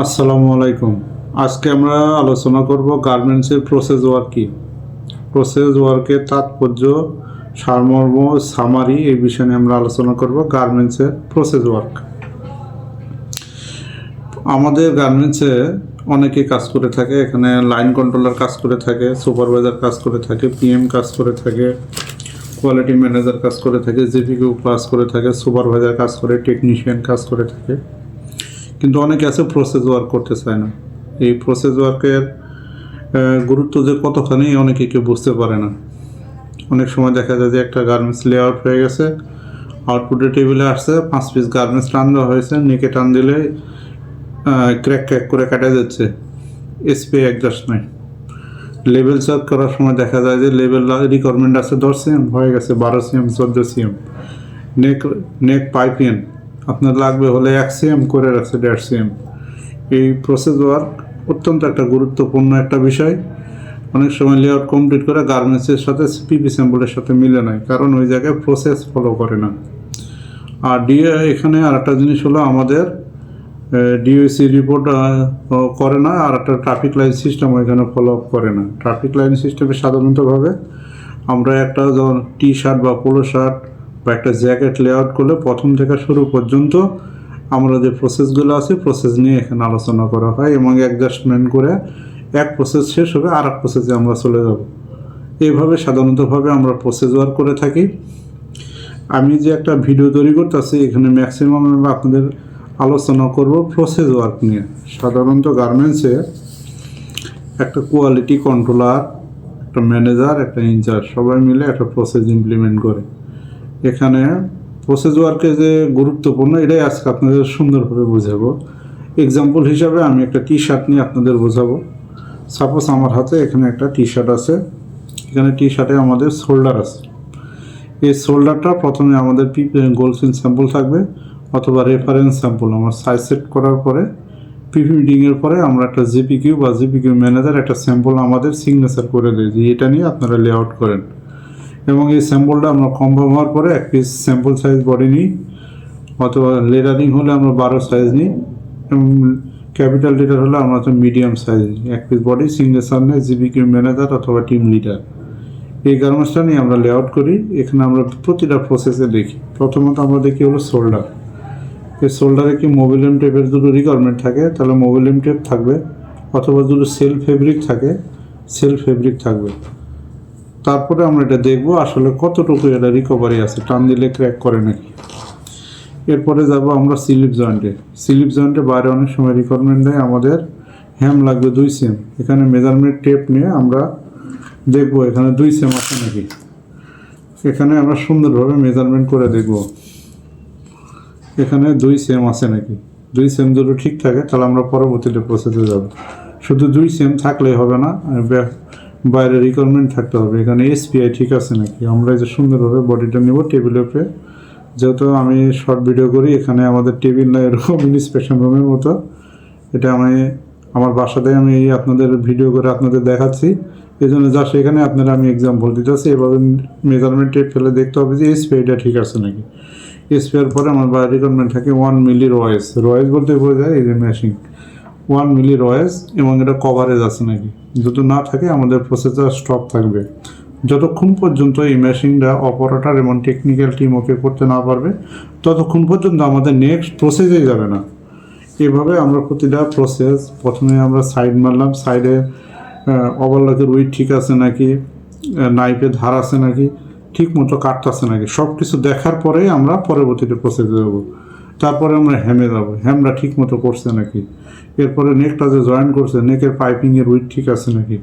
আসসালামু আলাইকুম। আজকে আমরা আলোচনা করব গার্মেন্টসের প্রসেস ওয়ার্ক কি। প্রসেস ওয়ার্কের তাৎপর্য, সারমর্ম সামারি এই বিষয় নিয়ে আমরা আলোচনা করব গার্মেন্টসের প্রসেস ওয়ার্ক আমাদের গার্মেন্টসে অনেকে কাজ করে থাকে, এখানে লাইন কন্ট্রোলার কাজ করে থাকে সুপারভাইজার কাজ করে থাকে পিএম কাজ করে থাকে কোয়ালিটি ম্যানেজার কাজ করে থাকে জিপিকিউ ক্লাস করে থাকে সুপারভাইজার কাজ করে টেকনিশিয়ান কাজ করে থাকে। কিন্তু অনেকে আছে প্রসেস ওয়ার্ক করতে চায় না। এই প্রসেস ওয়ার্কের গুরুত্ব যে কতখানি অনেকে কেউ বুঝতে পারে না। অনেক সময় দেখা যায় যে একটা গার্মেন্টস লেআউট হয়ে গেছে আউটপুটের টেবিলে আসছে, পাঁচ পিস গার্মেন্টস টান দেওয়া হয়েছে, নেকে টান দিলে ক্র্যাক ক্র্যাক করে কাটা যাচ্ছে। এসপি একজাস্ট নাই। লেভেল চার্জ করার সময় দেখা যায় যে লেভেল রিকোয়ারমেন্ট আছে দশ সিএম হয়ে গেছে বারো সিএম চোদ্দ সিএম নেক নেক পাইপিং আপনার লাগবে হলে এক সিএম করে রাখছে দেড় সিএম। এই প্রসেস ওয়ার্ক অত্যন্ত একটা গুরুত্বপূর্ণ একটা বিষয়। অনেক সময় লেআউট কমপ্লিট করে গার্মেন্টসের সাথে পিপি স্যাম্পলের সাথে মিলে নাই, কারণ ওই জায়গায় প্রসেস ফলো করে না। আর ডিএ এখানে আর একটা জিনিস হলো আমাদের ডিওসি রিপোর্ট করে না, আর একটা ট্রাফিক লাইন সিস্টেম ওইখানে ফলো আপ করে না। ট্রাফিক লাইন সিস্টেমে সাধারণতভাবে আমরা একটা টি শার্ট বা পোলো শার্ট বা একটা জ্যাকেট লেআউট করলে প্রথম থেকে শুরু পর্যন্ত আমরা যে প্রসেসগুলো আছে প্রসেস নিয়ে এখানে আলোচনা করা হয় এবং অ্যাডজাস্টমেন্ট করে এক প্রসেস শেষ হবে আর এক প্রসেসে আমরা চলে যাব। এইভাবে সাধারণতভাবে আমরা প্রসেস ওয়ার্ক করে থাকি। আমি যে একটা ভিডিও তৈরি করতেছি, এখানে ম্যাক্সিমাম আমি আপনাদের আলোচনা করব প্রসেস ওয়ার্ক নিয়ে। সাধারণত গার্মেন্টসে একটা কোয়ালিটি কন্ট্রোলার একটা ম্যানেজার একটা ইনচার্জ সবাই মিলে একটা প্রসেস ইমপ্লিমেন্ট করে। এখানে প্রসেস ওয়ার্কে যে গুরুত্বপূর্ণ, এটাই আজকে আপনাদের সুন্দরভাবে বোঝাবো। এক্সাম্পল হিসাবে আমি একটা টি শার্ট নিয়ে আপনাদের বোঝাবো। সাপোজ আমার হাতে এখানে একটা টি শার্ট আছে। এখানে টি শার্টে আমাদের শোল্ডার আছে। এই শোল্ডারটা প্রথমে আমাদের গোলফিন স্যাম্পল থাকবে অথবা রেফারেন্স স্যাম্পল আমার সাইজ সেট করার পরে পিভি মিটিংয়ের পরে আমরা একটা জিপিকিউ বা জিপিকিউ ম্যানেজার একটা স্যাম্পল আমাদের সিগনেচার করে দিই এটা নিয়ে আপনারা লেআউট করেন। এবং এই স্যাম্পলটা আমরা কনফার্ম হওয়ার পরে এক পিস স্যাম্পল সাইজ বডি নিই, অথবা লেটারিং হলে আমরা বারো সাইজ নিই, এবং ক্যাপিটাল লিটার হলে আমরা হচ্ছে মিডিয়াম সাইজ এক পিস বডি সিগনেচার নেই জিবিকিউ ম্যানেজার অথবা টিম লিডার এই গার্মেন্টসটা নিয়ে আমরা লেআউট করি। এখানে আমরা প্রতিটা প্রসেসে দেখি। প্রথমত আমরা দেখি হলো শোল্ডার এই শোল্ডারে কি মোবিলিয়াম টেপের দুটো রিকোয়ারমেন্ট থাকে, তাহলে মোবিলিয়াম টেপ থাকবে, অথবা দুটো সেল ফেব্রিক থাকে সেল ফেব্রিক থাকবে। তারপরে আমরা এটা দেখব আসলে কতটুকু এটা রিকভারি আছে। টান দিলে ক্র্যাক করে নাকি? এরপরে যাব আমরা স্লিপ জয়েন্টে। স্লিপ জয়েন্টে বাইরে অনেক সময় রিকোয়ারমেন্ট দেয়, আমাদের হ্যাম লাগবে দুই সেম। এখানে মেজারমেন্ট টেপ নিয়ে আমরা দেখব এখানে দুই সেম আছে নাকি। এখানে আমরা সুন্দরভাবে মেজারমেন্ট করে দেখব। এখানে দুই সেম আছে নাকি? দুই সেম দুটো ঠিক থাকে, তাহলে আমরা পরবর্তীতে প্রসেসে যাব। শুধু দুই সেম থাকলেই হবে না বাইরে রিকোয়ারমেন্ট থাকতে হবে। এখানে এসপিআই ঠিক আছে নাকি? আমরা যে সুন্দরভাবে বডিটা নেব টেবিলের উপরে যেহেতু আমি শর্ট ভিডিও করি, এখানে আমাদের টেবিল না, এরকম ইন্সপেকশন রুমের মতো। এটা আমি, আমার বাসাতে আমি এই আপনাদের ভিডিও করে আপনাদের দেখাচ্ছি। এই জন্য যা সেখানে আপনারা আমি এক্সাম্পল দিতেছি, এভাবে মেজারমেন্ট ফেলে দেখতে হবে যে এসপিআইটা ঠিক আছে নাকি। এসপিআর পরে আমার বাইরে রিকোয়ারমেন্ট থাকে ওয়ান মিলি রয়েস রয়েস বলতে বোঝায় এই যে মেশিন ওয়ান মিলি রয়েস এবং এটা কভারেজ আছে নাকি। যদি না থাকে, আমাদের প্রসেসর স্টপ থাকবে। যতক্ষণ পর্যন্ত এই মেশিনটা অপারেটার এবং টেকনিক্যাল টিম ওকে করতে না পারবে, ততক্ষণ পর্যন্ত আমাদের নেক্সট প্রসেসে যাবে না। এভাবে আমরা প্রতিটা প্রসেস প্রথমে আমরা সাইড মারলাম। সাইডে ওভারলকের উইট ঠিক আছে নাকি? নাইফে ধার আছে নাকি? ঠিক মতো কাটতে কাটতেছে নাকি? সব কিছু দেখার পরেই আমরা পরবর্তীতে প্রসেসে যাব। তারপরে আমরা হ্যামে যাব। হ্যামটা ঠিক মতো করছে নাকি? এরপরে নেকটা যে জয়েন করছে, নেকের পাইপিংয়ের উইট ঠিক আছে নাকি?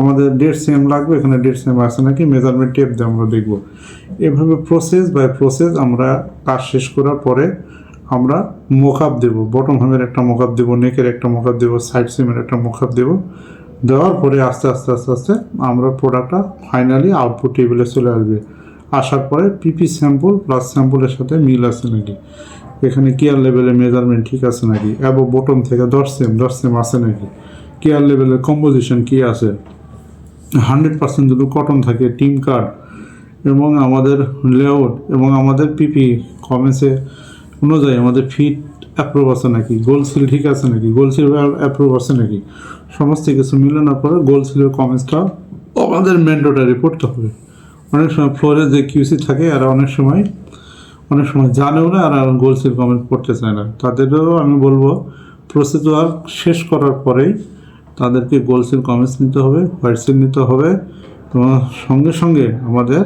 আমাদের দেড় সেম লাগবে, এখানে দেড় সেম আছে নাকি? মেজারমেন্ট টেপ দিয়ে আমরা দেখব। এভাবে প্রসেস বাই প্রসেস আমরা কাজ শেষ করার পরে আমরা মোকআপ দেব। বটম হ্যামের একটা মোকআপ দেব, নেকের একটা মোকআপ দেব সাইড সিমের একটা মোকআপ দেব। দেওয়ার পরে আস্তে আস্তে আস্তে আস্তে আমরা প্রোডাক্টটা ফাইনালি আউটপুট টেবিলে চলে আসবে। আসার পরে পিপি স্যাম্পল প্লাস স্যাম্পলের সাথে মিল আছে নাকি? এখানে কেয়ার লেভেলের মেজারমেন্ট ঠিক আছে নাকি? এবং বটম থেকে দশ সেম দশ সেম আছে নাকি? কেয়ার লেভেলের কম্পোজিশন কী আছে? হান্ড্রেড পার্সেন্ট যদি কটন থাকে টিম কার্ড এবং আমাদের লেআউট এবং আমাদের পিপি কমেন্সে অনুযায়ী আমাদের ফিট অ্যাপ্রুভ আছে নাকি? গোল সিল ঠিক আছে নাকি? গোল সিল অ্যাপ্রুভ আছে নাকি? সমস্ত কিছু মিলানোর পরে গোল সিলের কমেন্টসটা আমাদের ম্যান্ডেটারি পড়তে হবে। অনেক সময় ফ্লোরে যে কিউসি থাকে আর অনেক সময় অনেক সময় জানেও না আর গোল সিল কমেন্ট পড়তে চায় না। তাদেরও আমি বলব প্রসিডিওর শেষ করার পরেই তাদেরকে গোল সিল কমেন্টস নিতে হবে হোয়াইট সিল নিতে হবে এবং সঙ্গে সঙ্গে আমাদের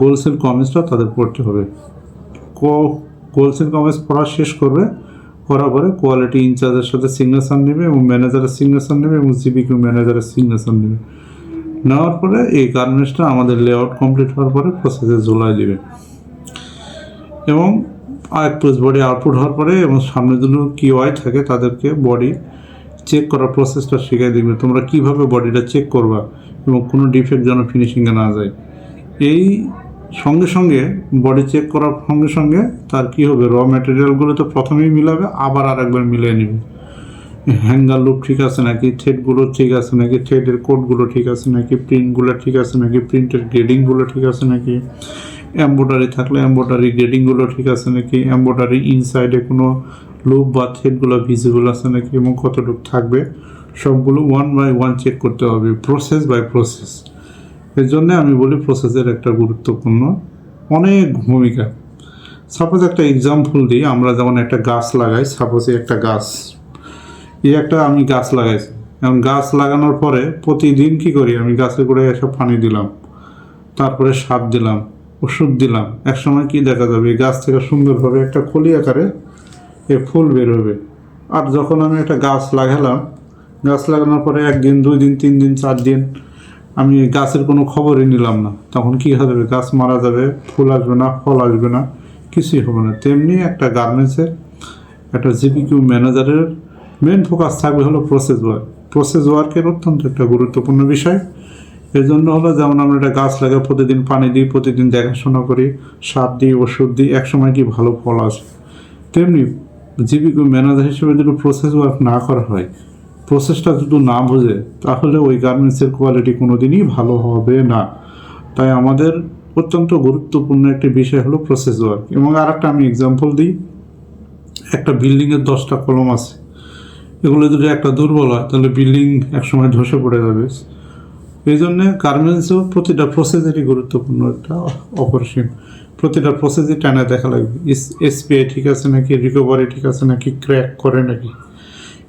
গোল সিল কমেন্টসটা তাদের পড়তে হবে। গোল সিল কমেন্টস পড়া শেষ করবে, করার পরে কোয়ালিটি ইনচার্জের সাথে সিগনেচার নেবে এবং ম্যানেজারের সিগনেচার নেবে এবং সিবিকিউ ম্যানেজারের সিগনেচার নেবে। নেওয়ার পরে এই গার্মেন্টসটা আমাদের লেআউট কমপ্লিট হওয়ার পরে প্রসেসে ঝোলাই দেবে। এবং আরেক পিস বডি আউটপুট হওয়ার পরে এবং সামনে যদি কি ওয়াই থাকে তাদেরকে বডি চেক করার প্রসেসটা শিখিয়ে দিবে। তোমরা কীভাবে বডিটা চেক করবা এবং কোনো ডিফেক্ট যেন ফিনিশিংয়ে না যায়। এই সঙ্গে সঙ্গে বডি চেক করার সঙ্গে সঙ্গে তার কি হবে? র ম্যাটেরিয়ালগুলো তো প্রথমেই মিলাবে, আবার আর একবার মিলিয়ে নেবে। হ্যাঙ্গার লুপ ঠিক আছে নাকি? থ্রেডগুলো ঠিক আছে নাকি? থ্রেডের কোডগুলো ঠিক আছে নাকি? প্রিন্টগুলো ঠিক আছে নাকি? প্রিন্টের গ্রেডিংগুলো ঠিক আছে নাকি? এম্ব্রয়ডারি থাকলে এম্ব্রয়ডারি গ্রেডিংগুলো ঠিক আছে নাকি? এম্ব্রয়ডারি ইনসাইডে কোনো লুপ বা থ্রেডগুলো ভিজিবল আছে নাকি এবং কতটুকু থাকবে? সবগুলো ওয়ান বাই ওয়ান চেক করতে হবে প্রসেস বাই প্রসেস এর জন্য আমি বলি প্রসেসের একটা গুরুত্বপূর্ণ অনেক ভূমিকা। সাপোজ একটা এক্সাম্পল দিই, আমরা যেমন একটা গাছ লাগাই সাপোজ একটা গাছ, এই একটা আমি গাছ লাগাইছি। এখন গাছ লাগানোর পরে প্রতিদিন কি করি? আমি গাছের করে এসব পানি দিলাম, তারপরে সার দিলাম। ওষুধ দিলাম। এক সময় কি দেখা যাবে গাছ থেকে সুন্দরভাবে একটা কলি আকারে এ ফুল বের হবে। আর যখন আমি একটা গাছ লাগালাম, গাছ লাগানোর পরে একদিন, দুই দিন, তিন দিন, চার দিন আমি গাছের কোনো খবরই নিলাম না। তখন কি হবে? গাছ মারা যাবে, ফুল আসবে না, ফল আসবে না, কিছুই হবে না। তেমনি একটা গার্মেন্টসের একটা জিপিকিউ ম্যানেজারের মেন ফোকাস থাকবে হলো প্রসেস ওয়ার্ক প্রসেস ওয়ার্কের অত্যন্ত একটা গুরুত্বপূর্ণ বিষয়। এই জন্য হলো যেমন আমরা একটা গাছ লাগাই প্রতিদিন পানি দিই, প্রতিদিন দেখাশোনা করি, সার দিই, ওষুধ দিই, একসময় কি ভালো ফল আসে। তেমনি জীবিকা ম্যানেজার হিসেবে যদি প্রসেস ওয়ার্ক না করা হয় প্রসেসটা যদি না বোঝে, তাহলে ওই গার্মেন্টসের কোয়ালিটি কোনোদিনই ভালো হবে না। তাই আমাদের অত্যন্ত গুরুত্বপূর্ণ একটি বিষয় হলো প্রসেস ওয়ার্ক এবং আর একটা আমি এক্সাম্পল দিই, একটা বিল্ডিংয়ের দশটা কলম আছে। এগুলো যদি একটা দুর্বল হয়, তাহলে বিল্ডিং একসময় ধসে পড়ে যাবে। এই জন্যে গার্মেন্টসেও প্রতিটা প্রসেসেরই গুরুত্বপূর্ণ একটা অপরিসীম প্রতিটা প্রসেসই টানা দেখা লাগবে। এসপিআই ঠিক আছে নাকি? রিকভারি ঠিক আছে নাকি? ক্র্যাক করে নাকি?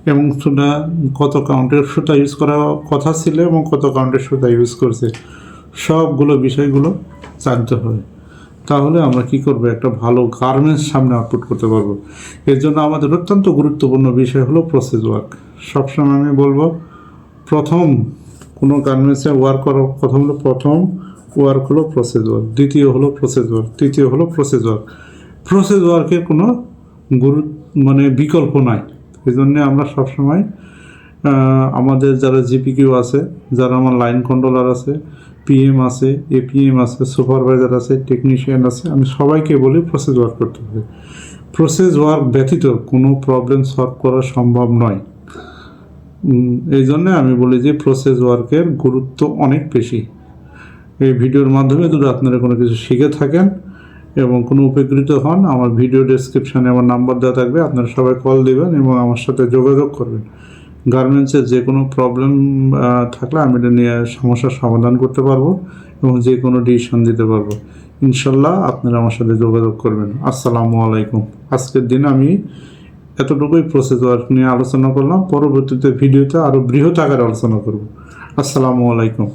এবং সুতা কত কাউন্টের সুতা ইউজ করা কথা ছিল এবং কত কাউন্টের সুতা ইউজ করছে। সবগুলো বিষয়গুলো জানতে হবে। তাহলে আমরা কি করব? একটা ভালো গার্মেন্টস সামনে আউটপুট করতে পারব। এর জন্য আমাদের অত্যন্ত গুরুত্বপূর্ণ বিষয় হলো প্রসেস ওয়ার্ক সবসময় আমি বলব, প্রথম কোনো গার্মেন্টসে ওয়ার্ক করার প্রথম হলো প্রথম ওয়ার্ক হলো প্রসেস ওয়ার্ক দ্বিতীয় হলো প্রসেস ওয়ার্ক তৃতীয় হলো প্রসেস ওয়ার্ক প্রসেস ওয়ার্কের কোনো গুরু মানে বিকল্প নাই। এই জন্য আমরা সবসময় আমাদের যারা জিপিকিউ আছে, যারা আমার লাইন কন্ট্রোলার আছে পিএম আছে এপিএম আছে সুপারভাইজার আছে টেকনিশিয়ান আছে, আমি সবাইকে বলি প্রসেস ওয়ার্ক করতে হবে। প্রসেস ওয়ার্ক ব্যতীত কোনো প্রবলেম সলভ করা সম্ভব নয়। এই জন্য আমি বলি যে প্রসেস ওয়ার্কের গুরুত্ব অনেক বেশি। এই ভিডিওর মাধ্যমে যদি আপনারা কোনো কিছু শিখে থাকেন এবং কোনো উপকৃত হন, আমার ভিডিও ডেসক্রিপশানে আমার নাম্বার দেওয়া থাকবে, আপনারা সবাই কল দেবেন এবং আমার সাথে যোগাযোগ করবেন। গার্মেন্টসের যে কোনো প্রবলেম থাকলে আমি এটা নিয়ে সমস্যার সমাধান করতে পারব এবং যে কোনো ডিসিশন দিতে পারব। ইনশাল্লাহ আপনারা আমার সাথে যোগাযোগ করবেন। আসসালামু আলাইকুম। আজকের দিন আমি এতটুকুই প্রসেস ওয়ার্ক নিয়ে আলোচনা করলাম। পরবর্তীতে ভিডিওতে আরও বৃহৎ আকারে আলোচনা করব। আসসালামু আলাইকুম।